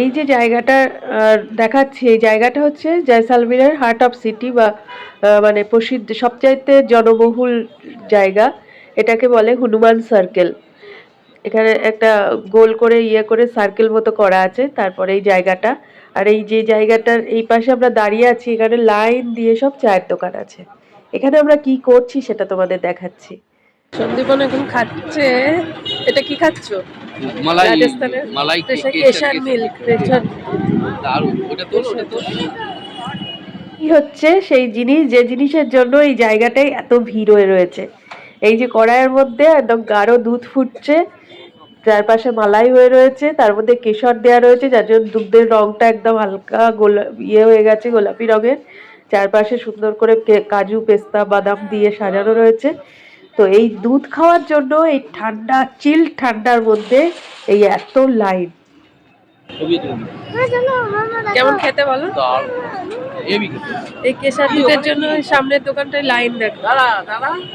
এই যে জায়গাটা দেখাচ্ছি, এই জায়গাটা হচ্ছে জয়সালমীরের হার্ট অফ সিটি বা মানে প্রসিদ্ধ, সবচাইতে জনবহুল জায়গা। এটাকে বলে হনুমান সার্কেল এখানে একটা গোল করে ইয়ে করে সার্কেল মতো করা আছে তারপরে এই জায়গাটা। আর এই যে জায়গাটার এই পাশে আমরা দাঁড়িয়ে আছি, এখানে লাইন দিয়ে সব চায়ের দোকান আছে। এখানে আমরা কি করছি সেটা তোমাদের দেখাচ্ছি। সন্দীপন এখন খাচ্ছে। এটা কি খাচ্ছ? মালাই মালাই কেশর- কেশর। মিল্ক কেশর দারুণ ওটা তো ওটা তো কি হচ্ছে? সেই জিনিস যে জিনিসের জন্য এই জায়গাটায় এত ভিড় হয়ে রয়েছে। এই যে কড়াইয়ের মধ্যে একদম গাঢ় দুধ ফুটছে চারপাশে মালাই হয়ে রয়েছে তার মধ্যে কেশর দেওয়া রয়েছে যার জন্য দুধের রংটা একদম হালকা গোলা ইয়ে হয়ে গেছে গোলাপি রঙের। চারপাশে সুন্দর করে কে- কাজু পেস্তা বাদাম দিয়ে সাজানো রয়েছে। তো এই দুধ খাওয়ার জন্য এই ঠান্ডা চিল ঠান্ডার মধ্যে এই এত লাইন। কেমন খেতে বলো? এই কেশর দুধের জন্য সামনের দোকানটায় লাইন দেখো।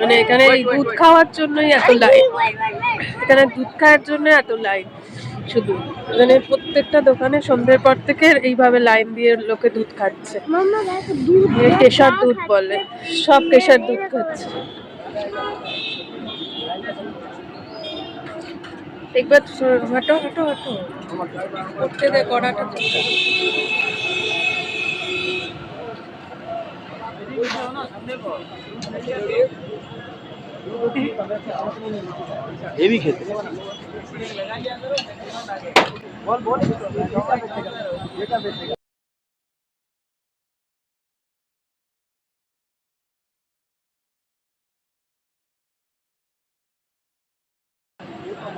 মানে এখানে এই দুধ খাওয়ার জন্যই এত লাইন। এখানে দুধ খাওয়ার জন্য এত লাইন। শুধু এখানে প্রত্যেকটা দোকানে সন্ধ্যের পর থেকে এইভাবে লাইন দিয়ে লোকে দুধ খাচ্ছে। কেশর দুধ বলে। সব কেশর দুধ খাচ্ছে। একবার হাঁটো হাঁটো হাঁটো। করতে দে কড়াটা হেভি খেতে।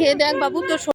খেয়ে দেখ বাবু তোর